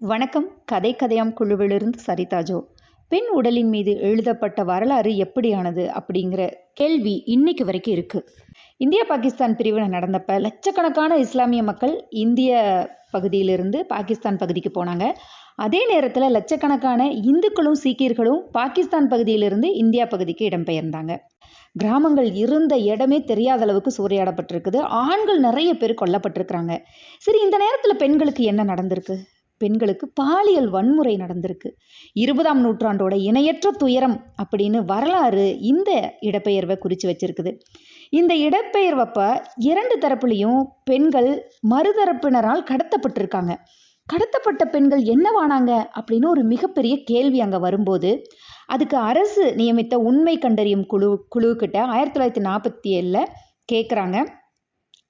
வணக்கம். கதை கதையாம் குழுவிலிருந்து சரிதாஜோ பெண் உடலின் மீது எழுதப்பட்ட வரலாறு எப்படியானது அப்படிங்கிற கேள்வி இன்னைக்கு வரைக்கும் இருக்கு. இந்தியா பாகிஸ்தான் பிரிவினை நடந்தப்ப லட்சக்கணக்கான இஸ்லாமிய மக்கள் இந்திய பகுதியிலிருந்து பாகிஸ்தான் பகுதிக்கு போனாங்க. அதே நேரத்தில் லட்சக்கணக்கான இந்துக்களும் சீக்கியர்களும் பாகிஸ்தான் பகுதியிலிருந்து இந்தியா பகுதிக்கு இடம்பெயர்ந்தாங்க. கிராமங்கள் இருந்த இடமே தெரியாத அளவுக்கு சூறையாடப்பட்டிருக்குது. ஆண்கள் நிறைய பேர் கொல்லப்பட்டிருக்கிறாங்க. சரி இந்த நேரத்தில் பெண்களுக்கு என்ன நடந்திருக்கு? பெண்களுக்கு பாலியல் வன்முறை நடந்திருக்கு. இருபதாம் நூற்றாண்டோட இணையற்ற துயரம் அப்படின்னு வரலாறு இந்த இடப்பெயர்வை குறித்து வச்சிருக்குது. இந்த இடப்பெயர்வப்ப இரண்டு தரப்புலையும் பெண்கள் மறுதரப்பினரால் கடத்தப்பட்டிருக்காங்க. கடத்தப்பட்ட பெண்கள் என்னவானாங்க அப்படின்னு ஒரு மிகப்பெரிய கேள்வி அங்கே வரும்போது அதுக்கு அரசு நியமித்த உண்மை கண்டறியும் குழு குழுக்கிட்ட ஆயிரத்தி தொள்ளாயிரத்தி நாற்பத்தி ஏழில் கேட்குறாங்க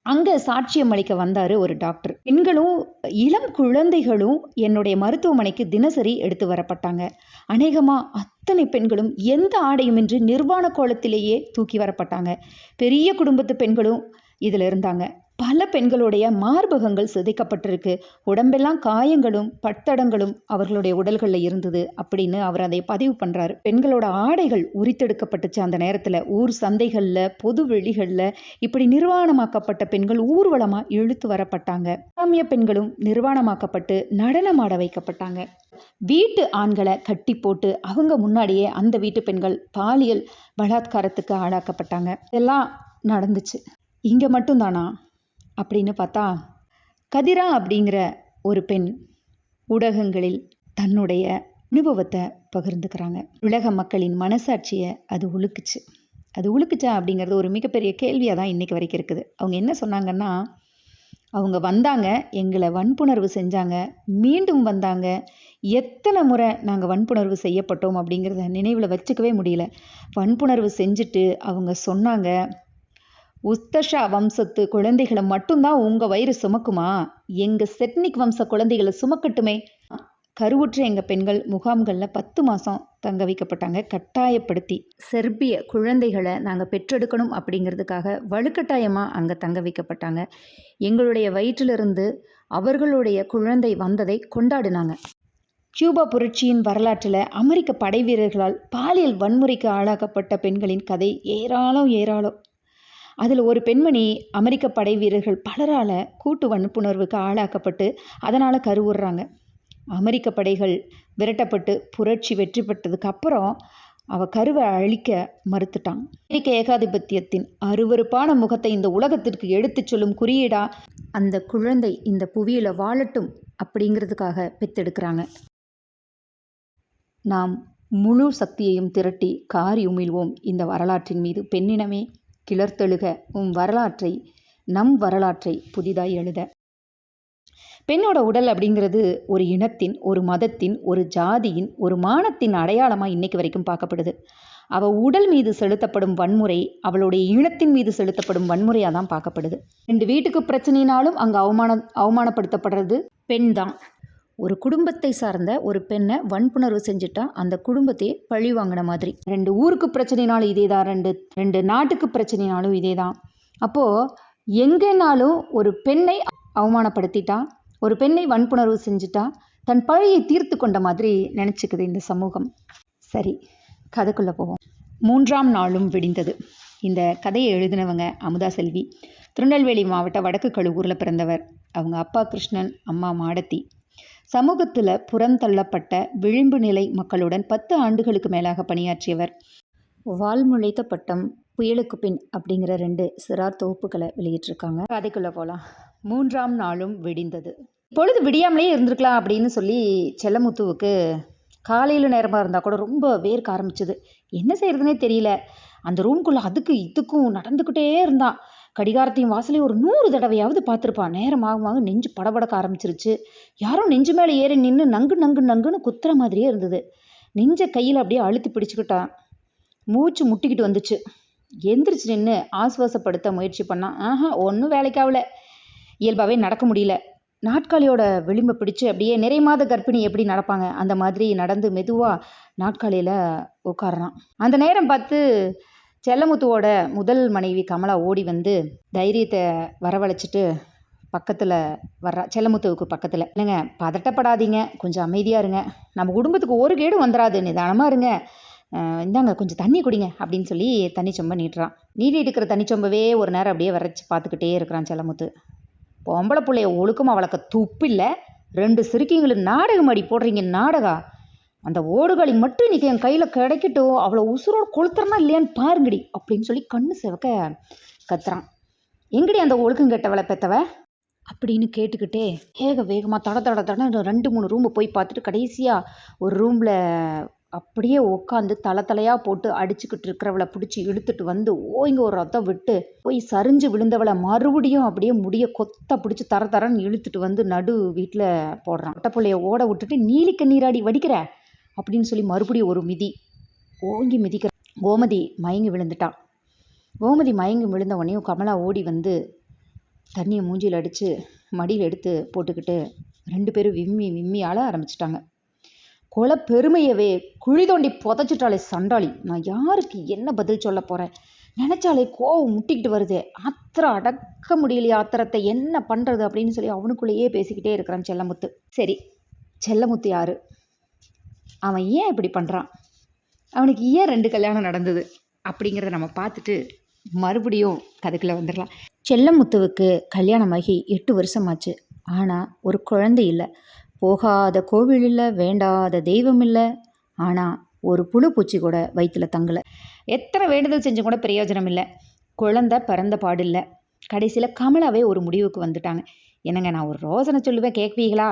அங்கே சாட்சியம் அளிக்க வந்தார் ஒரு டாக்டர். பெண்களும் இளம் குழந்தைகளும் என்னுடைய மருத்துவமனைக்கு தினசரி எடுத்து வரப்பட்டாங்க. அநேகமாக அத்தனை பெண்களும் எந்த ஆடையுமின்றி நிர்வாண கோலத்திலேயே தூக்கி வரப்பட்டாங்க. பெரிய குடும்பத்து பெண்களும் இதில் இருந்தாங்க. பல பெண்களுடைய மார்பகங்கள் சிதைக்கப்பட்டிருக்கு. உடம்பெல்லாம் காயங்களும் பட்டடங்களும் அவர்களுடைய உடல்களில் இருந்தது அப்படின்னு அவர் அதை பதிவு பண்ணுறாரு பெண்களோட ஆடைகள் உரித்தெடுக்கப்பட்டுச்சு அந்த நேரத்தில். ஊர் சந்தைகளில் பொது வெளிகளில் இப்படி நிர்வாணமாக்கப்பட்ட பெண்கள் ஊர்வலமாக இழுத்து வரப்பட்டாங்க. இஸ்லாமிய பெண்களும் நிர்வாணமாக்கப்பட்டு நடனமாட வைக்கப்பட்டாங்க. வீட்டு ஆண்களை கட்டி போட்டு அவங்க முன்னாடியே அந்த வீட்டு பெண்கள் பாலியல் பலாத்காரத்துக்கு ஆளாக்கப்பட்டாங்க. இதெல்லாம் நடந்துச்சு. இங்கே மட்டும்தானா? அப்படின்னு பார்த்தா கதிரா அப்படிங்கிற ஒரு பெண் ஊடகங்களில் தன்னுடைய அனுபவத்தை பகிர்ந்துக்கிறாங்க. உலக மக்களின் மனசாட்சியை அது உழுக்குச்சு அது உழுக்குச்சா அப்படிங்கிறது ஒரு மிகப்பெரிய கேள்வியாக தான் இன்றைக்கி வரைக்கும் இருக்குது. அவங்க என்ன சொன்னாங்கன்னா அவங்க வந்தாங்க எங்களை வன்புணர்வு செஞ்சாங்க மீண்டும் வந்தாங்க. எத்தனை முறை நாங்கள் வன்புணர்வு செய்யப்பட்டோம் அப்படிங்கிறத நினைவில் வச்சுக்கவே முடியல. வன்புணர்வு செஞ்சுட்டு அவங்க சொன்னாங்க உஸ்தஷா வம்சத்து குழந்தைகளை மட்டும்தான் உங்கள் வயிறு சுமக்குமா? எங்கள் செட்னிக் வம்ச குழந்தைகளை சுமக்கட்டுமே. கருவுற்ற எங்கள் பெண்கள் முகாம்களில் பத்து மாதம் தங்க வைக்கப்பட்டாங்க. கட்டாயப்படுத்தி. செர்பிய குழந்தைகளை நாங்கள் பெற்றெடுக்கணும் அப்படிங்கிறதுக்காக வலுக்கட்டாயமாக அங்கே தங்க வைக்கப்பட்டாங்க. எங்களுடைய வயிற்றிலிருந்து அவர்களுடைய குழந்தை வந்ததை கொண்டாடினாங்க. கியூபா புரட்சியின் வரலாற்றில் அமெரிக்க படை வீரர்களால் பாலியல் வன்முறைக்கு ஆளாக்கப்பட்ட பெண்களின் கதை ஏராளம் ஏராளம். அதில் ஒரு பெண்மணி அமெரிக்க படை வீரர்கள் பலரால் கூட்டு வன்புணர்வுக்கு ஆளாக்கப்பட்டு அதனால் கருவுறுறாங்க அமெரிக்க படைகள் விரட்டப்பட்டு புரட்சி வெற்றி பெற்றதுக்கு அப்புறம் அவள் கருவை அழிக்க மறுத்துட்டான். அமெரிக்க ஏகாதிபத்தியத்தின் அருவறுப்பான முகத்தை இந்த உலகத்திற்கு எடுத்துச் சொல்லும் குறியீடா அந்த குழந்தை இந்த புவியில் வாழட்டும் அப்படிங்கிறதுக்காக பெத்தெடுக்கிறாங்க. நாம் முழு சக்தியையும் திரட்டி காரி உமிழ்வோம் இந்த வரலாற்றின் மீது பெண்ணினமே. கிளர்த்தெழுக உம் வரலாற்றை நம் வரலாற்றை புதிதாய் எழுத. பெண்ணோட உடல் அப்படிங்கிறது ஒரு இனத்தின் ஒரு மதத்தின் ஒரு ஜாதியின் ஒரு மானத்தின் அடையாளமாக இன்னைக்கு வரைக்கும் பார்க்கப்படுது. அவள் உடல் மீது செலுத்தப்படும் வன்முறை அவளுடைய இனத்தின் மீது செலுத்தப்படும் வன்முறையாக தான் பார்க்கப்படுது. ரெண்டு வீட்டுக்கு பிரச்சனைனாலும் அங்கே அவமான அவமானப்படுத்தப்படுறது பெண் தான் ஒரு குடும்பத்தை சார்ந்த ஒரு பெண்ணை வன்புணர்வு செஞ்சுட்டா அந்த குடும்பத்தையே பழி வாங்கின மாதிரி. ரெண்டு ஊருக்கு பிரச்சனைனாலும் இதே தான் ரெண்டு ரெண்டு நாட்டுக்கு பிரச்சனைனாலும் இதே தான் அப்போது எங்கேனாலும் ஒரு பெண்ணை அவமானப்படுத்திட்டா ஒரு பெண்ணை வன்புணர்வு செஞ்சுட்டா தன் பழியை தீர்த்து கொண்ட மாதிரி நினச்சிக்குது இந்த சமூகம். சரி கதைக்குள்ளே போவோம். மூன்றாம் நாளும் விடிந்தது. இந்த கதையை எழுதினவங்க அமுதா செல்வி. திருநெல்வேலி மாவட்ட வடக்கு கழுவூரில் பிறந்தவர். அவங்க அப்பா கிருஷ்ணன் அம்மா மாடத்தி. சமூகத்தில் புறந்தள்ளப்பட்ட விளிம்பு நிலை மக்களுடன் பத்து ஆண்டுகளுக்கு மேலாக பணியாற்றியவர். வால்முளைத்த பட்டம் புயலுக்கு பின் அப்படிங்கிற ரெண்டு சிறார் தொகுப்புகளை வெளியிட்டிருக்காங்க. கதைக்குள்ளே போகலாம் மூன்றாம் நாளும் விடிந்தது. பொழுது விடியாமலே இருந்திருக்கலாம் அப்படின்னு சொல்லி செல்லமுத்துவுக்கு காலையில் நேரமாக இருந்தால் கூட ரொம்ப வேர்க்க ஆரம்பிச்சது. என்ன செய்யறதுனே தெரியல. அந்த ரூம்குள்ளே அதுக்கு இதுக்கும் நடந்துக்கிட்டே இருந்தான். கடிகாரத்தையும் வாசலையும் ஒரு நூறு தடவையாவது பார்த்துருப்பான் நேரமாகமாக நெஞ்சு படபடக்க ஆரம்பிச்சிருச்சு. யாரோ நெஞ்சு மேலே ஏறி நின்று நங்கு நங்கு நங்குன்னு குத்துற மாதிரியே இருந்தது. நெஞ்ச கையில் அப்படியே அழுத்தி பிடிச்சிக்கிட்டான் மூச்சு முட்டிக்கிட்டு வந்துச்சு. எந்திரிச்சு நின்று ஆசுவாசப்படுத்த முயற்சி பண்ணான் ஆஹா ஒன்றும் வேலைக்காகல இயல்பாகவே நடக்க முடியல. நாட்காலியோட விளிம்பை பிடிச்சு அப்படியே நிறை மாத கர்ப்பிணி எப்படி நடப்பாங்க? அந்த மாதிரி நடந்து மெதுவாக நாட்காலியில் உட்காடுறான் அந்த நேரம் பார்த்து செல்லமுத்துவோட முதல் மனைவி கமலா ஓடி வந்து தைரியத்தை வரவழைச்சிட்டு பக்கத்தில் வர்றா செல்லமுத்துவுக்கு பக்கத்தில். இல்லைங்க பதட்டப்படாதீங்க. கொஞ்சம் அமைதியாக இருங்க. நம்ம குடும்பத்துக்கு ஒரு கேடும் வந்துடாது நிதானமாக இருங்க. இந்தாங்க கொஞ்சம் தண்ணி குடிங்க அப்படின்னு சொல்லி தண்ணி சொம்ப நீட்டுறான். நீட்டிட்டு இருக்கிற தண்ணி சொம்பவே ஒரு நேரம் அப்படியே வரைச்சி பார்த்துக்கிட்டே இருக்கிறான் செல்லமுத்து. பொம்பளை பிள்ளைய ஒழுக்கமாக வளர்க்க துப்பில்லை. ரெண்டு சிரிக்கிங்களும் நாடகம் அடி போடுறீங்க நாடகா? அந்த ஓடுகளி மட்டும் இன்னைக்கு என் கையில் கிடைக்கட்டும் அவ்வளோ உசுரோடு கொளுத்துறனா இல்லையான்னு பாருங்கடி அப்படின்னு சொல்லி கண்ணு செவக்க கத்துறான். எங்கடி அந்த ஒழுக்கம் கெட்டவளை பெத்தவ? அப்படின்னு கேட்டுக்கிட்டே வேக வேகமாக தட தட தட ரெண்டு மூணு ரூமை போய் பார்த்துட்டு கடைசியாக ஒரு ரூமில் அப்படியே உட்காந்து தலை தலையாக போட்டு அடிச்சுக்கிட்டு இருக்கிறவளை பிடிச்சி இழுத்துட்டு வந்து ஓய்ங்க ஒரு ரத்தம் விட்டு போய் சரிஞ்சு விழுந்தவளை மறுபடியும் அப்படியே முடிய கொத்த பிடிச்சி தர தரன்னு இழுத்துட்டு வந்து நடு வீட்டில் போடுறான். ஒட்டப்புள்ளைய ஓட விட்டுட்டு நீலிக்க நீராடி வடிக்கிற? அப்படின்னு சொல்லி மறுபடியும் ஒரு மிதி. ஓங்கி மிதிக்கிற கோமதி மயங்கி விழுந்துட்டான் கோமதி மயங்கி விழுந்த உடனே கமலா ஓடி வந்து தண்ணியை மூஞ்சியில் அடித்து மடியில் எடுத்து போட்டுக்கிட்டு ரெண்டு பேரும் விம்மி விம்மி ஆள ஆரம்பிச்சிட்டாங்க. கொலை பெருமையவே குழி தோண்டி புதைச்சிட்டாளே சண்டாளி. நான் யாருக்கு என்ன பதில் சொல்ல போகிறேன் நினச்சாலே கோவம் முட்டிக்கிட்டு வருது. ஆத்திரம் அடக்க முடியலையே ஆத்திரத்தை. என்ன பண்ணுறது அப்படின்னு சொல்லி அவனுக்குள்ளேயே பேசிக்கிட்டே இருக்கிறான் செல்லமுத்து. சரி செல்லமுத்து யாரு? அவன் ஏன் இப்படி பண்ணுறான் அவனுக்கு ஏன் ரெண்டு கல்யாணம் நடந்தது? அப்படிங்கிறத நம்ம பார்த்துட்டு மறுபடியும் கதைக்குள்ளே வந்துடலாம். செல்லமுத்துவுக்கு கல்யாணமாகி எட்டு வருஷமாச்சு. ஆனால் ஒரு குழந்தை இல்லை. போகாத கோவில் இல்லை வேண்டாத தெய்வம் இல்லை. ஆனால் ஒரு புழு பூச்சி கூட வயிற்றுல தங்கலை. எத்தனை வேண்டுதல் செஞ்சும் கூட பிரயோஜனம் இல்லை. குழந்தை பிறந்த பாடில்லை. கடைசியில் கமலாவே ஒரு முடிவுக்கு வந்துட்டாங்க. என்னங்க நான் ஒரு ரோசனை சொல்லுவேன் கேட்பீங்களா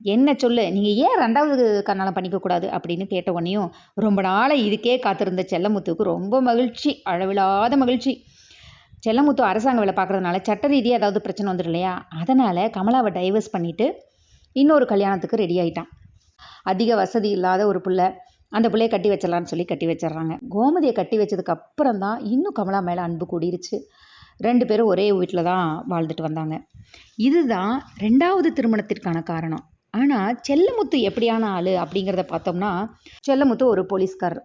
என்ன சொல்லு? நீங்கள் ஏன் ரெண்டாவது கண்ணாலம் பண்ணிக்கக்கூடாது அப்படின்னு கேட்ட உடனேயும் ரொம்ப நாளை இதுக்கே காத்திருந்த செல்லமுத்துவுக்கு ரொம்ப மகிழ்ச்சி அளவில்லாத மகிழ்ச்சி. செல்லமுத்து அரசாங்க வேலை பார்க்குறதுனால சட்ட ரீதியாக ஏதாவது பிரச்சனை வந்துடும் இல்லையா? அதனால் கமலாவை டைவர்ஸ் பண்ணிவிட்டு இன்னொரு கல்யாணத்துக்கு ரெடி ஆகிட்டான் அதிக வசதி இல்லாத ஒரு பிள்ளை. அந்த பிள்ளைய கட்டி வச்சிடலான்னு சொல்லி கட்டி வச்சிடுறாங்க. கோமதியை கட்டி வச்சதுக்கு அப்புறம் தான் இன்னும் கமலா மேலே அன்பு கூடிருச்சு. ரெண்டு பேரும் ஒரே வீட்டில் தான் வாழ்ந்துட்டு வந்தாங்க. இதுதான் ரெண்டாவது திருமணத்திற்கான காரணம். ஆனால் செல்லமுத்து எப்படியான ஆள் அப்படிங்கிறத பார்த்தோம்னா செல்லமுத்து ஒரு போலீஸ்காரர்.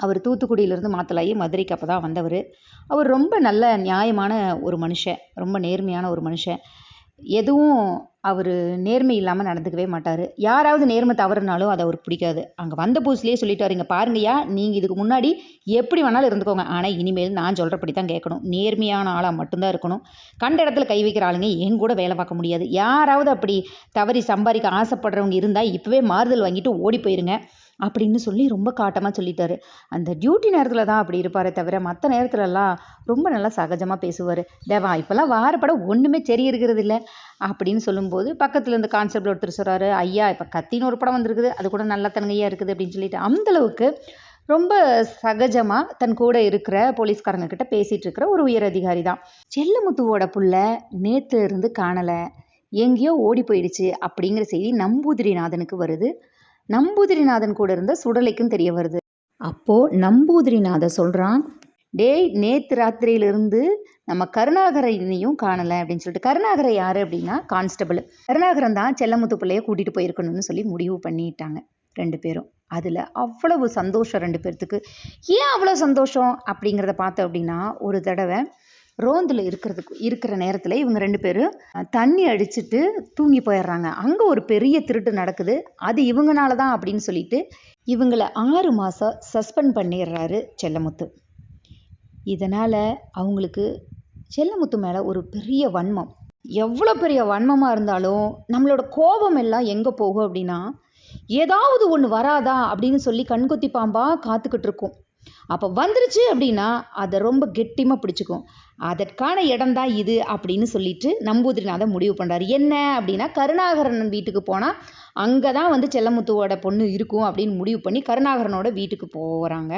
அவர் தூத்துக்குடியிலேருந்து மாத்தலாயி மதுரைக்கு அப்போ தான் வந்தவர். அவர் ரொம்ப நல்ல நியாயமான ஒரு மனுஷன் ரொம்ப நேர்மையான ஒரு மனுஷன். எதுவும் அவர் நேர்மை இல்லாமல் நடந்துக்கவே மாட்டார். யாராவது நேர்மை தவறுனாலும் அது அவருக்கு பிடிக்காது. அங்கே வந்த புதுசுலேயே சொல்லிட்டாரு இங்கே பாருங்கய்யா நீங்கள் இதுக்கு முன்னாடி எப்படி வேணாலும் இருந்துக்கோங்க. ஆனால் இனிமேல் நான் சொல்கிறபடி தான் கேட்கணும். நேர்மையான ஆளாக மட்டும்தான் இருக்கணும். கண்ட இடத்துல கை வைக்கிற ஆளுங்க என் கூட வேலை பார்க்க முடியாது. யாராவது அப்படி தவறி சம்பாதிக்க ஆசைப்படுறவங்க இருந்தால் இப்போவே மாறுதல் வாங்கிட்டு ஓடி போயிருங்க. அப்படின்னு சொல்லி ரொம்ப காட்டமாக சொல்லிட்டாரு. அந்த டியூட்டி நேரத்தில் தான் அப்படி இருப்பாரே தவிர மற்ற நேரத்துலலாம் ரொம்ப நல்லா சகஜமாக பேசுவார். தேவா இப்போல்லாம் வாரப்படம் ஒன்றுமே சரி இருக்கிறது இல்லை அப்படின்னு சொல்லும்போது பக்கத்தில் இந்த கான்செப்ட் ஒருத்தர் சொல்கிறாரு ஐயா இப்போ கத்தின்னு ஒரு படம் வந்திருக்குது. அது கூட நல்ல தனங்கையாக இருக்குது அப்படின்னு சொல்லிட்டு. அந்தளவுக்கு ரொம்ப சகஜமாக தன் கூட இருக்கிற போலீஸ்காரங்க கிட்ட பேசிகிட்டு இருக்கிற ஒரு உயர் அதிகாரி தான். செல்லமுத்துவோட புள்ள நேற்றுலேருந்து காணலை. எங்கேயோ ஓடி போயிடுச்சு அப்படிங்கிற செய்தி நம்பூதிரிநாதனுக்கு வருது. நம்பூதிரிநாதன் கூட இருந்த சுடலைக்கும் தெரிய வருது. அப்போ நம்பூதிரிநாதன் சொல்றான் டேய் நேத்து ராத்திரியிலிருந்து நம்ம கருணாகரனையும் காணலை அப்படின்னு சொல்லிட்டு கருணாகரை யாரு அப்படின்னா கான்ஸ்டபிள். கருணாகரன் தான் செல்லமுத்து பிள்ளைய கூட்டிட்டு போயிருக்கணும்னு சொல்லி முடிவு பண்ணிட்டாங்க ரெண்டு பேரும். அதில் அவ்வளவு சந்தோஷம் ரெண்டு பேர்த்துக்கு. ஏன் அவ்வளோ சந்தோஷம் அப்படிங்கிறத பார்த்தோம் அப்படின்னா ஒரு தடவை ரோந்தில் இருக்கிறதுக்கு இருக்கிற நேரத்தில் இவங்க ரெண்டு பேரும் தண்ணி அடிச்சிட்டு தூங்கி போயிடுறாங்க அங்கே ஒரு பெரிய திருட்டு நடக்குது. அது இவங்கனால தான் அப்படின்னு சொல்லிட்டு இவங்கள ஆறு மாதம் சஸ்பெண்ட் பண்ணிடுறாரு செல்லமுத்து. இதனால் அவங்களுக்கு செல்லமுத்து மேலே ஒரு பெரிய வன்மம். எவ்வளோ பெரிய வன்மமாக இருந்தாலும் நம்மளோட கோபம் எல்லாம் எங்கே போகும் அப்படின்னா ஏதாவது ஒன்று வராதா அப்படின்னு சொல்லி கண்கொத்தி பாம்பாக காத்துக்கிட்டு இருக்கும். அப்போ வந்துருச்சு அப்படின்னா அதை ரொம்ப கெட்டிமாக பிடிச்சிக்கும். அதற்கான இடம்தான் இது அப்படின்னு சொல்லிட்டு நம்பூதிரிநாதன் முடிவு பண்ணுறாரு என்ன அப்படின்னா கருணாகரன் வீட்டுக்கு போனால் அங்கே தான் வந்து செல்லமுத்துவோட பொண்ணு இருக்கும் அப்படின்னு முடிவு பண்ணி கருணாகரனோட வீட்டுக்கு போகிறாங்க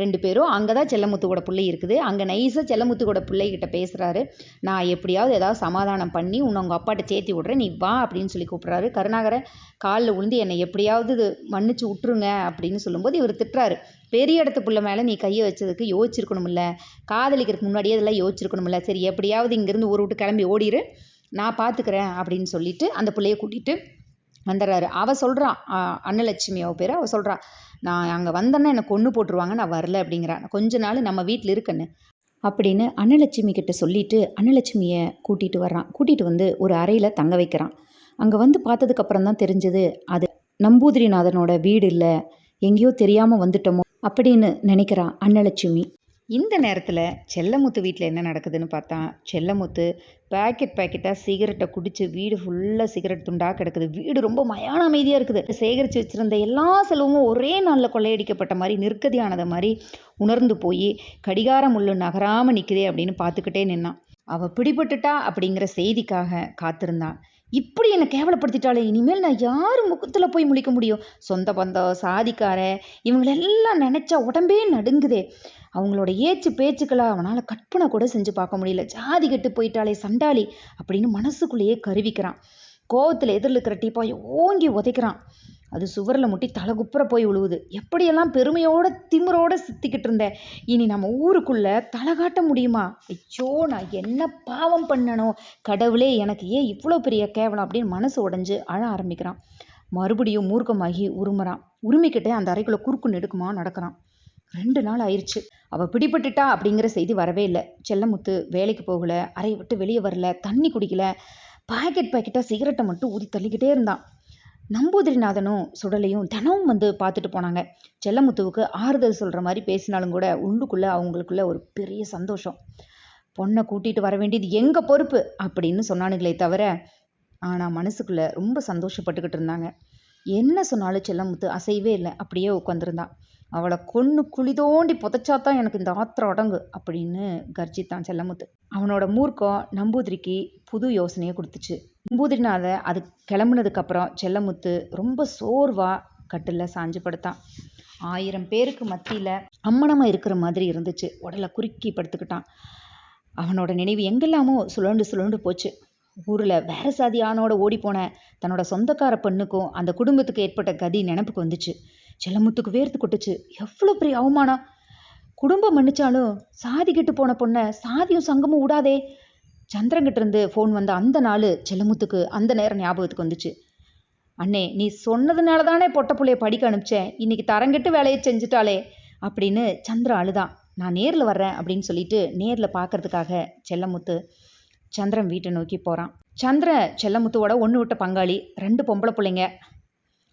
ரெண்டு பேரும் அங்கே தான் செல்லமுத்துவோட பிள்ளை இருக்குது. அங்கே நைஸாக செல்லமுத்துவோட பிள்ளைகிட்ட பேசுகிறாரு நான் எப்படியாவது ஏதாவது சமாதானம் பண்ணி உன்னை உங்கள் அப்பாட்ட சேர்த்தி விட்றேன். நீ வா அப்படின்னு சொல்லி கூப்பிட்றாரு. கருணாகரன் காலில் விழுந்து என்னை எப்படியாவது இது மன்னிச்சு விட்ருங்க அப்படின்னு சொல்லும்போது இவர் திட்டுறாரு. பெரிய இடத்து புள்ள மேலே நீ கையை வச்சதுக்கு யோசிச்சிருக்கணுமில்ல காதலிக்கிறதுக்கு முன்னாடியே அதெல்லாம் யோசிச்சிருக்கணுமில்ல சரி எப்படியாவது இங்கேருந்து ஊர் விட்டு கிளம்பி ஓடிரு. நான் பார்த்துக்கிறேன் அப்படின்னு சொல்லிட்டு அந்த பிள்ளைய கூட்டிகிட்டு வந்துடுறாரு. அவ சொல்கிறான் அன்னலட்சுமி அவள் பேர் அவள் சொல்கிறா நான் அங்கே வந்தேன்னா என்னை கொன்று போட்டுருவாங்க நான் வரல அப்படிங்கிறான் கொஞ்ச நாள் நம்ம வீட்டில் இருக்கேன்னு அப்படின்னு அன்னலட்சுமி கிட்ட சொல்லிட்டு அன்னலட்சுமியை கூட்டிகிட்டு வர்றான். கூட்டிகிட்டு வந்து ஒரு அறையில் தங்க வைக்கிறான். அங்கே வந்து பார்த்ததுக்கப்புறம் தான் தெரிஞ்சது அது நம்பூதிரிநாதனோட வீடு இல்லை எங்கேயோ தெரியாமல் வந்துட்டோமோ அப்படின்னு நினைக்கிறான் அன்னலட்சுமி. இந்த நேரத்தில் செல்லமுத்து வீட்டில் என்ன நடக்குதுன்னு பார்த்தா செல்லமுத்து பேக்கெட் பேக்கெட்டாக சிகரெட்டை குடிச்சு வீடு ஃபுல்லாக சிகரெட் துண்டாக கிடக்குது. வீடு ரொம்ப மயான அமைதியாக இருக்குது. சேகரித்து வச்சுருந்த எல்லா செலவும் ஒரே நாளில் கொள்ளையடிக்கப்பட்ட மாதிரி நிற்கதியானதை மாதிரி உணர்ந்து போய் கடிகாரம் முள்ளு நகராமல் நிற்குதே அப்படின்னு பார்த்துக்கிட்டே நின்னான். அவள் பிடிபட்டுட்டா அப்படிங்கிற செய்திக்காக காத்திருந்தான். இப்படி என்னை கேவலப்படுத்திட்டாலே இனிமேல் நான் யார் முகத்தில் போய் முழிக்க முடியும்? சொந்த பந்தம் சாதிக்கார இவங்களெல்லாம் நினச்சா உடம்பே நடுங்குதே. அவங்களோட ஏச்சு பேச்சுக்களை அவனால் கற்பனை கூட செஞ்சு பார்க்க முடியல. ஜாதி கெட்டு போயிட்டாலே சண்டாளி அப்படின்னு மனசுக்குள்ளேயே கருவிக்கிறான். கோவத்தில் எதிரில் இருக்கிற டீப்பாயை ஓங்கி உதைக்கிறான். அது சுவரில் முட்டி தலை குப்புற போய் விழுவுது எப்படியெல்லாம் பெருமையோட திமிரோட சுத்திக்கிட்டு இருந்தேன் இனி நம்ம ஊருக்குள்ளே தலை காட்ட முடியுமா? ஐயோ நான் என்ன பாவம் பண்ணனோ? கடவுளே எனக்கு ஏன் இவ்வளோ பெரிய கேவலம் அப்படின்னு மனசு உடஞ்சு அழ ஆரம்பிக்கிறான். மறுபடியும் மூர்க்கமாகி உருமுறான். உரிமைக்கிட்டே அந்த அறைக்குள்ளே குறுக்கு நெடுக்குமா நடக்கிறான். ரெண்டு நாள் ஆயிடுச்சு அவள் பிடிபட்டுட்டா அப்படிங்கிற செய்தி வரவே இல்லை. செல்லமுத்து வேலைக்கு போகலை. அறையை விட்டு வெளியே வரல. தண்ணி குடிக்கல. பாக்கெட் பாக்கெட்டாக சிகரெட்டை மட்டும் ஊதி தள்ளிக்கிட்டே இருந்தான். நம்பூதிரிநாதனும் சுடலையும் தினமும் வந்து பார்த்துட்டு போனாங்க. செல்லமுத்துவுக்கு ஆறுதல் சொல்கிற மாதிரி பேசினாலும் கூட உள்ளுக்குள்ளே அவங்களுக்குள்ள ஒரு பெரிய சந்தோஷம். பொண்ணை கூட்டிகிட்டு வர வேண்டியது எங்கள் பொறுப்பு? அப்படின்னு சொன்னானுங்களே தவிர ஆனால் மனசுக்குள்ளே ரொம்ப சந்தோஷப்பட்டுக்கிட்டு இருந்தாங்க. என்ன சொன்னாலும் செல்லமுத்து அசைவே இல்லை. அப்படியே உட்காந்துருந்தான் அவளை கொன்று குழி தோண்டி புதைச்சாதான் எனக்கு இந்த ஆத்திரம் அடங்கு அப்படின்னு கர்ஜித்தான் செல்லமுத்து. அவனோட மூர்க்கம் நம்பூதிரிக்கு புது யோசனையை கொடுத்துச்சு. நம்பூதிரினால அது கிளம்புனதுக்கப்புறம் செல்லமுத்து ரொம்ப சோர்வா கட்டில் சாஞ்சு படுத்தான். ஆயிரம் பேருக்கு மத்தியில் அம்மனமாக இருக்கிற மாதிரி இருந்துச்சு. உடலை குறுக்கி படுத்துக்கிட்டான். அவனோட நினைவு எங்கெல்லாமோ சுழண்டு சுழண்டு போச்சு. ஊரில் வேற சாதி ஆணோட ஓடி போன தன்னோட சொந்தக்கார பெண்ணுக்கும் அந்த குடும்பத்துக்கு ஏற்பட்ட கதி நினப்புக்கு வந்துச்சு. செல்லமுத்துக்கு வேர்த்து கொட்டுச்சு. எவ்வளோ பெரிய அவமானம். குடும்பம் மன்னிச்சாலும் சாதி கெட்டு போன பொண்ணை சாதியும் சங்கமும் விடாதே. சந்திரங்கிட்ட இருந்து ஃபோன் வந்த அந்த நாள் செல்லமுத்துக்கு அந்த நேரம் ஞாபகத்துக்கு வந்துச்சு. அண்ணே நீ சொன்னதுனால தானே பொட்ட புள்ளைய படிக்க அனுப்பிச்சேன். இன்னைக்கு தரங்கிட்டு வேலையை செஞ்சுட்டாளே அப்படின்னு சந்திரன் அழுதான். நான் நேரில் வர்றேன் அப்படின்னு சொல்லிட்டு நேரில் பார்க்கறதுக்காக செல்லமுத்து சந்திரன் வீட்டை நோக்கி போகிறான் சந்திரன் செல்லமுத்துவோட ஒன்று விட்ட பங்காளி ரெண்டு பொம்பளை பிள்ளைங்க.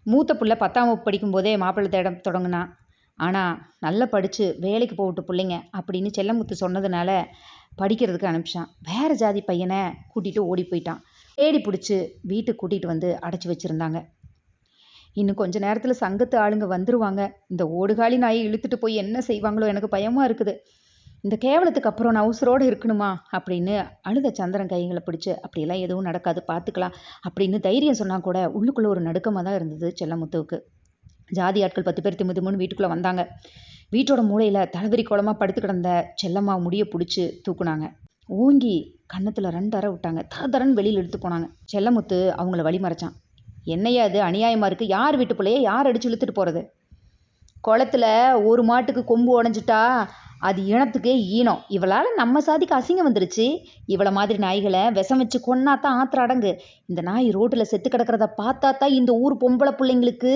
மூத்த பிள்ளை பத்தாம் வகுப்பு படிக்கும்போதே மாப்பிள்ளை தேட தொடங்கினான் ஆனால் நல்லா படித்து வேலைக்கு போகட்டு பிள்ளைங்க அப்படின்னு செல்லமுத்து சொன்னதுனால படிக்கிறதுக்கு அனுப்பிச்சான். வேறு ஜாதி பையனை கூட்டிகிட்டு ஓடி போயிட்டான். தேடி பிடிச்சி வீட்டுக்கு கூட்டிகிட்டு வந்து அடைச்சி வச்சுருந்தாங்க. இன்னும் கொஞ்ச நேரத்தில் சங்கத்து ஆளுங்க வந்துருவாங்க. இந்த ஓடுகாலி நாயை இழுத்துட்டு போய் என்ன செய்வாங்களோ எனக்கு பயமாக இருக்குது. இந்த கேவலத்துக்கு அப்புறம் நான் அவசரோடு இருக்கணுமா? அப்படின்னு அழுத சந்திரன் கைகளை பிடிச்சி அப்படியெல்லாம் எதுவும் நடக்காது பார்த்துக்கலாம் அப்படின்னு தைரியம் சொன்னால் கூட உள்ளுக்குள்ளே ஒரு நடுக்கமாக தான் இருந்தது செல்லமுத்துவுக்கு. ஜாதி ஆட்கள் பத்து பேர் திமு வீட்டுக்குள்ளே வந்தாங்க. வீட்டோட மூலையில் தலைவரி குளமாக படுத்து கிடந்த செல்லம்மா முடியை பிடிச்சி தூக்குனாங்க. ஓங்கி கன்னத்தில் ரெண்டு அறை விட்டாங்க. தர தரன்னு வெளியில் எடுத்து போனாங்க. செல்லமுத்து அவங்கள வழி மறைச்சான். என்னையா அது அநியாயமாக இருக்குது யார் வீட்டு பிள்ளைய யார் அடிச்சு இழுத்துட்டு போகிறது குளத்துல ஒரு மாட்டுக்கு கொம்பு உடஞ்சிட்டா அது இனத்துக்கே ஈனம். இவளால் நம்ம சாதிக்கு அசிங்கம் வந்துருச்சு. இவளை மாதிரி நாய்களை விஷம் வச்சு கொன்னா தான் ஆத்திர அடங்கு. இந்த நாய் ரோட்டில் செத்து கிடக்கிறத பார்த்தா தான் இந்த ஊர் பொம்பளை பிள்ளைங்களுக்கு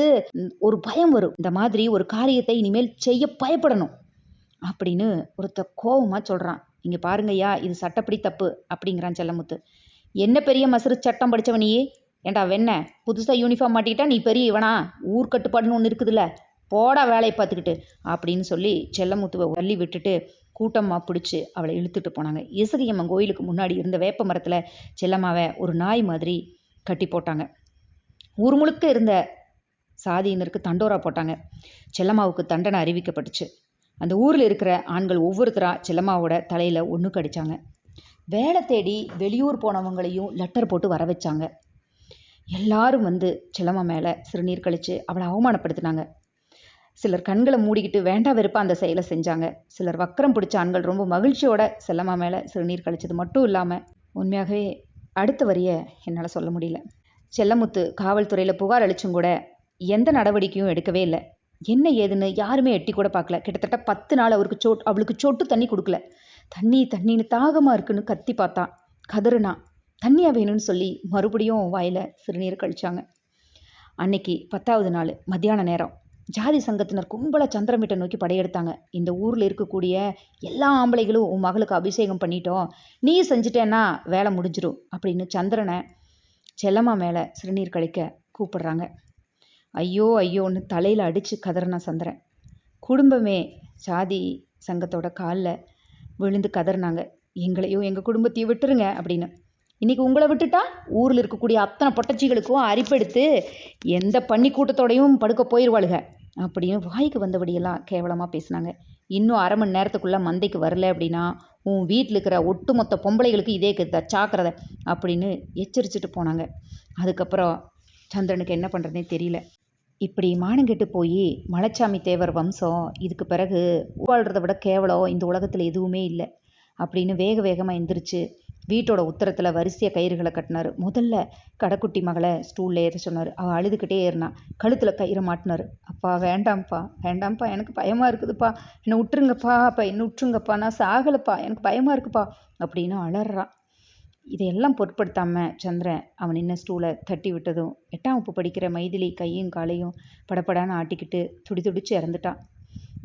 ஒரு பயம் வரும். இந்த மாதிரி ஒரு காரியத்தை இனிமேல் செய்ய பயப்படணும். அப்படின்னு ஒருத்த கோபமாக சொல்கிறான் இங்கே பாருங்கய்யா இது சட்டப்படி தப்பு அப்படிங்கிறான் செல்லமுத்து. என்ன பெரிய மசரு சட்டம் படித்தவனியே ஏண்டா வெண்ண புதுசாக யூனிஃபார்ம் மாட்டிக்கிட்டா நீ பெரிய இவனா? ஊர் கட்டுப்பாடுன்னு ஒன்று இருக்குதுல்ல. போடா வேலையை பார்த்துக்கிட்டு அப்படின்னு சொல்லி செல்லமுத்துவை வள்ளி விட்டுட்டு கூட்டமாக பிடிச்சி அவளை இழுத்துட்டு போனாங்க. இசகியம்மன் கோயிலுக்கு முன்னாடி இருந்த வேப்ப மரத்தில் செல்லம்மாவை ஒரு நாய் மாதிரி கட்டி போட்டாங்க. ஊர் முழுக்க இருந்த சாதியினருக்கு தண்டோரா போட்டாங்க. செல்லம்மாவுக்கு தண்டனை அறிவிக்கப்பட்டுச்சு. அந்த ஊரில் இருக்கிற ஆண்கள் ஒவ்வொருத்தராக செல்லம்மாவோட தலையில் ஒன்று கடித்தாங்க வேலை தேடி வெளியூர் போனவங்களையும் லெட்டர் போட்டு வர வச்சாங்க. எல்லாரும் வந்து செல்லம்மா மேலே சிறுநீர் கழித்து அவளை அவமானப்படுத்தினாங்க. சிலர் கண்களை மூடிக்கிட்டு வேண்டா வெறுப்பா அந்த செயலை செஞ்சாங்க. சிலர் வக்கரம் பிடிச்ச ஆண்கள் ரொம்ப மகிழ்ச்சியோட செல்லம்மா மேலே சிறுநீர் கழிச்சது மட்டும் இல்லாமல் உண்மையாகவே அடுத்த வரிய என்னால் சொல்ல முடியல. செல்லமுத்து காவல்துறையில் புகார் அளிச்சும் கூட எந்த நடவடிக்கையும் எடுக்கவே இல்லை. என்ன ஏதுன்னு யாருமே எட்டி கூட பார்க்கல கிட்டத்தட்ட பத்து நாள் அவருக்கு சோட் அவளுக்கு சொட்டு தண்ணி கொடுக்கல. தண்ணி தண்ணின்னு தாகமாக இருக்குன்னு கத்தி பார்த்தா. கதறுனா தண்ணியா வேணும்னு சொல்லி மறுபடியும் வாயில் சிறுநீர் கழிச்சாங்க. அன்னைக்கு பத்தாவது நாள் மத்தியான நேரம். ஜாதி சங்கத்தினர் கும்பலாக சந்திரமிட்ட நோக்கி படையெடுத்தாங்க. இந்த ஊரில் இருக்கக்கூடிய எல்லா ஆம்பளைகளும் உன் மகளுக்கு அபிஷேகம் பண்ணிட்டோம். நீ செஞ்சிட்டேன்னா வேலை முடிஞ்சிடும் அப்படின்னு சந்திரனை செல்லம்மா மேலே சிறுநீர் கழிக்க கூப்பிடுறாங்க. ஐயோ ஐயோன்னு தலையில் அடித்து கதறின சந்திரன். குடும்பமே ஜாதி சங்கத்தோட காலில் விழுந்து கதறினாங்க. எங்களையும் எங்கள் குடும்பத்தையும் விட்டுருங்க அப்படின்னு. இன்றைக்கி உங்களை விட்டுட்டா? ஊரில் இருக்கக்கூடிய அத்தனை பொட்டச்சிகளுக்கும் அரிப்பெடுத்து எந்த பன்னி கூட்டத்தோடையும் படுக்க போயிடுவாளுக அப்படின்னு வாய்க்கு வந்தபடியெல்லாம் கேவலமாக பேசினாங்க. இன்னும் அரை மணி நேரத்துக்குள்ளே மந்தைக்கு வரல அப்படின்னா உன் வீட்டில் இருக்கிற ஒட்டுமொத்த பொம்பளைகளுக்கு இதே கெத்த சாக்கிறத அப்படின்னு எச்சரிச்சுட்டு போனாங்க. அதுக்கப்புறம் சந்திரனுக்கு என்ன பண்ணுறதுனே தெரியல. இப்படி மானங்கெட்டு போய் மலைச்சாமி தேவர் வம்சம் இதுக்கு பிறகு வாழ்கிறத விட கேவலம் இந்த உலகத்தில் எதுவுமே இல்லை அப்படின்னு வேக வேகமாக எந்திரிச்சு வீட்டோட உத்தரத்தில் வரிசையாக கயிறுகளை கட்டினார். முதல்ல கடைக்குட்டி மகளை ஸ்டூலில் ஏற சொன்னார். அவள் அழுதுகிட்டே ஏறினா கழுத்தில் கயிறை மாட்டினார். அப்பா வேண்டாம்ப்பா வேண்டாம்ப்பா எனக்கு பயமாக இருக்குதுப்பா. என்னை விட்டுருங்கப்பா அப்பா என்ன விட்டுருங்கப்பா நான் சாகலைப்பா எனக்கு பயமாக இருக்குப்பா. அப்படின்னு அலறான் இதையெல்லாம் பொருட்படுத்தாமல் சந்திரன் அவன் நின்ன ஸ்டூலை தட்டி விட்டதும் எட்டாம் வகுப்பு படிக்கிற மைதிலி கையும் காலையும் படப்படான்னு ஆட்டிக்கிட்டு துடி துடிச்சு இறந்துட்டான்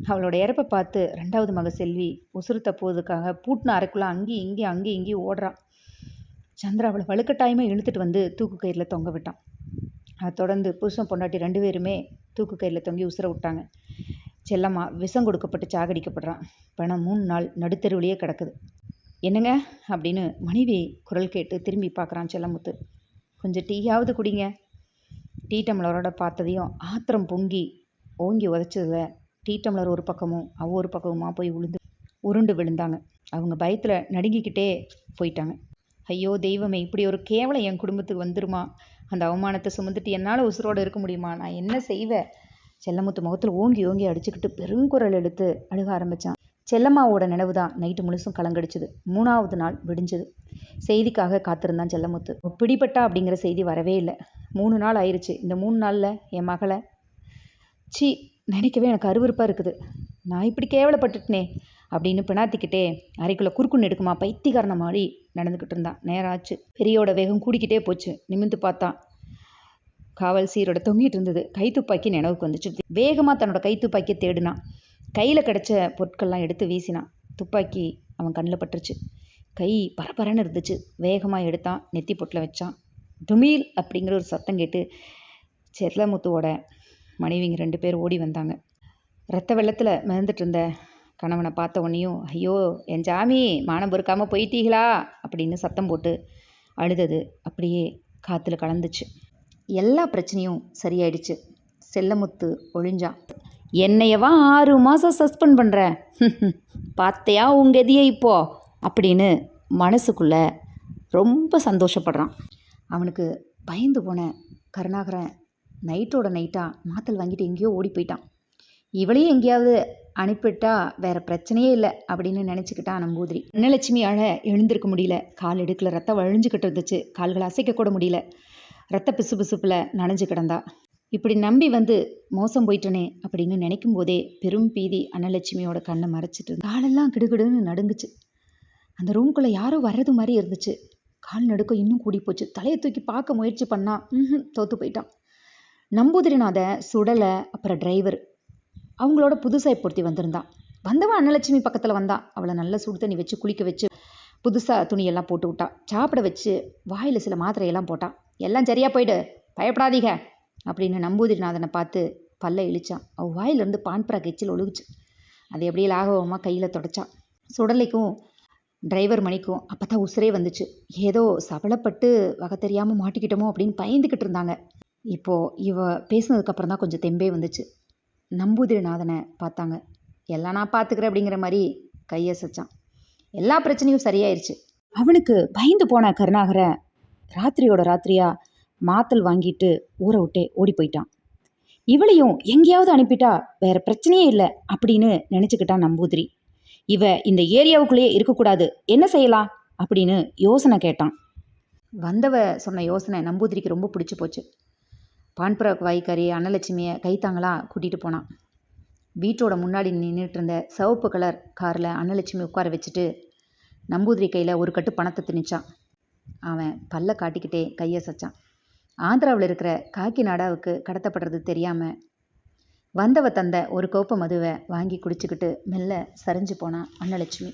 அவளோட இறப்பை பார்த்து ரெண்டாவது மக செல்வி உசுறு தப்புவதுக்காக பூட்டின அறைக்குள்ளே அங்கேயும் இங்கேயும் அங்கேயும் இங்கேயும் ஓடுறான் சந்திரா அவளை வலுக்கட்டாயமாக இழுத்துட்டு வந்து தூக்கு கயிறில் தொங்க விட்டான். அதை தொடர்ந்து புருஷன் பொண்டாட்டி ரெண்டு பேருமே தூக்கு கயிறில் தொங்கி உசுர விட்டாங்க. செல்லம்மா விஷம் கொடுக்கப்பட்டு சாகடிக்கப்படுறான். பணம் மூணு நாள் நடுத்தெருவிலேயே கிடக்குது. என்னங்க? அப்படின்னு மனைவி குரல் கேட்டு திரும்பி பார்க்குறான் செல்லமுத்து. கொஞ்சம் டீயாவது குடிங்க. டீ டம்ளரோட பார்த்ததையும் ஆத்திரம் பொங்கி ஓங்கி உதச்சதுல டீ டம்ளர் ஒரு பக்கமும் அவ ஒரு பக்கமுமா போய் விழுந்து உருண்டு விழுந்தாங்க. அவங்க பயத்தில் நடுங்கிக்கிட்டே போயிட்டாங்க. ஐயோ தெய்வமே இப்படி ஒரு கேவலம் என் குடும்பத்துக்கு வந்துருமா? அந்த அவமானத்தை சுமந்துட்டு என்னால் உசுரோடு இருக்க முடியுமா? நான் என்ன செய்வேன் செல்லமுத்து முகத்தில் ஓங்கி ஓங்கி அடிச்சுக்கிட்டு பெருங்குரல் எடுத்து அழுக ஆரம்பித்தான் செல்லம்மாவோட நினைவு தான் நைட்டு முழுசும் கலங்கடிச்சது. மூணாவது நாள் விடிஞ்சது. செய்திக்காக காத்திருந்தான் செல்லமுத்து. பிடிபட்டா? அப்படிங்கிற செய்தி வரவே இல்லை. மூணு நாள் ஆயிடுச்சு இந்த மூணு நாளில் என் மகளை சி நினைக்கவே எனக்கு அருவருப்பாக இருக்குது. நான் இப்படி கேவலப்பட்டுட்டனே அப்படின்னு பிணாத்திக்கிட்டே அறைக்குள்ளே குறுக்குன்னு எடுக்குமா பைத்தியக்காரன மாதிரி நடந்துக்கிட்டு இருந்தான். நேரம் ஆச்சு பெரியோட வேகம் கூடிக்கிட்டே போச்சு. நிமிந்து பார்த்தான் காவல் சீரோட தொங்கிட்டு இருந்தது. கைத்துப்பாக்கி நினைவுக்கு வந்துச்சு. வேகமாக தன்னோட கைத்துப்பாக்கியை தேடினான். கையில் கிடச்ச பொருட்கள்லாம் எடுத்து வீசினான். துப்பாக்கி அவன் கண்ணில் பட்டுருச்சு. கை பரபரன்னு இருந்துச்சு. வேகமாக எடுத்தான். நெத்தி பொட்டில் வச்சான். துமீல் அப்படிங்கிற ஒரு சத்தம் கேட்டு செல்லமுத்துவோட மனைவிங்க ரெண்டு பேர் ஓடி வந்தாங்க. ரத்த வெள்ளத்தில் மிதந்துட்டு இருந்த கணவனை பார்த்த உடனேயும் ஐயோ என் ஜாமி மானம் பொறுக்காமல் போயிட்டீங்களா அப்படின்னு சத்தம் போட்டு அழுதது. அப்படியே காற்றுல கலந்துச்சு. எல்லா பிரச்சனையும் சரியாயிடுச்சு. செல்லமுத்து ஒழிஞ்சான் என்னையவா ஆறு மாதம் சஸ்பெண்ட் பண்ணுறேன் பார்த்தையா உங்கள் எதியை இப்போ? அப்படின்னு மனசுக்குள்ள ரொம்ப சந்தோஷப்படுறான். அவனுக்கு பயந்து போன கருணாகரன் நைட்டோட நைட்டாக மாத்தல் வாங்கிட்டு எங்கேயோ ஓடி போயிட்டான். இவளையும் எங்கேயாவது அனுப்பிட்டா வேற பிரச்சனையே இல்லை அப்படின்னு நினச்சிக்கிட்டான் நம்பூதிரி அன்னலட்சுமியால் எழுந்திருக்க முடியல. கால் எடுக்கல ரத்தம் வழிஞ்சுக்கிட்டு இருந்துச்சு. கால்களை அசைக்க கூட முடியல. ரத்த பிசு பிசுப்பில் நனைஞ்சு கிடந்தா. இப்படி நம்பி வந்து மோசம் போயிட்டனே அப்படின்னு நினைக்கும் போதே பெரும் பீதி அன்னலட்சுமியோட கண்ணை மறைச்சிட்டு காலெல்லாம் கிடுகிடுன்னு நடுங்குச்சு. அந்த ரூம்குள்ளே யாரோ வர்றது மாதிரி இருந்துச்சு. கால் நடுக்கம் இன்னும் கூடி போச்சு. தலையை தூக்கி பார்க்க முயற்சி பண்ணா ம் தோற்று போயிட்டான். நம்பூதிரிநாத சுடலை அப்புறம் டிரைவர் அவங்களோட புதுசாக பொருத்தி வந்திருந்தான் வந்தவன் அன்னலட்சுமி பக்கத்தில் வந்தான் அவளை நல்ல சுடு தண்ணி வச்சு குளிக்க வச்சு புதுசாக துணியெல்லாம் போட்டு விட்டா. சாப்பிட வச்சு வாயில் சில மாத்திரையெல்லாம் போட்டான் எல்லாம் சரியாக போயிடு. பயப்படாதீங்க. அப்படின்னு நம்பூதிரிநாதனை பார்த்து பல்ல இழிச்சான் அவள் வாயிலிருந்து பான்பராக் கெச்சில் ஒழுகுச்சு. அதை அப்படியே லாகவமாக கையில் தொடச்சான் சுடலைக்கும் டிரைவர் மணிக்கும் அப்போ தான் உசுரே வந்துச்சு. ஏதோ சபலப்பட்டு வகை தெரியாமல் மாட்டிக்கிட்டோமோ அப்படின்னு பயந்துக்கிட்டு இருந்தாங்க. இப்போது இவ பேசுனதுக்கப்புறம் தான் கொஞ்சம் தெம்பே வந்துச்சு. நம்பூதிரிநாதனை பார்த்தாங்க. எல்லாம் நான் பார்த்துக்கிறேன் அப்படிங்கிற மாதிரி கையசைச்சான். எல்லா பிரச்சனையும் சரியாயிருச்சு. அவனுக்கு பயந்து போன கருணாகரை ராத்திரியோட ராத்திரியா மாத்தல் வாங்கிட்டு ஊரை விட்டே ஓடி போயிட்டான். இவளையும் எங்கேயாவது அனுப்பிட்டா வேற பிரச்சனையே இல்லை அப்படின்னு நினச்சிக்கிட்டான் நம்பூதிரி. இவ இந்த ஏரியாவுக்குள்ளேயே இருக்கக்கூடாது. என்ன செய்யலாம்? அப்படின்னு யோசனை கேட்டான். வந்தவ சொன்ன யோசனை நம்பூதிரிக்கு ரொம்ப பிடிச்சி போச்சு. பான்புரா வாய்க்காரி அன்னலட்சுமியை கைத்தாங்களா கூட்டிகிட்டு போனான். வீட்டோட முன்னாடி நின்றுட்டு இருந்த சிவப்பு கலர் காரில் அன்னலட்சுமி உட்கார வச்சுட்டு நம்பூதிரி கையில் ஒரு கட்டு பணத்தை திணிச்சான். அவன் பல்ல காட்டிக்கிட்டே கையை சச்சான். ஆந்திராவில் இருக்கிற காக்கிநாடாவுக்கு கடத்தப்படுறது தெரியாமல் வந்தவ தந்த ஒரு கோப்பை மதுவை வாங்கி குடிச்சுக்கிட்டு மெல்ல சரிஞ்சு போனான் அன்னலட்சுமி.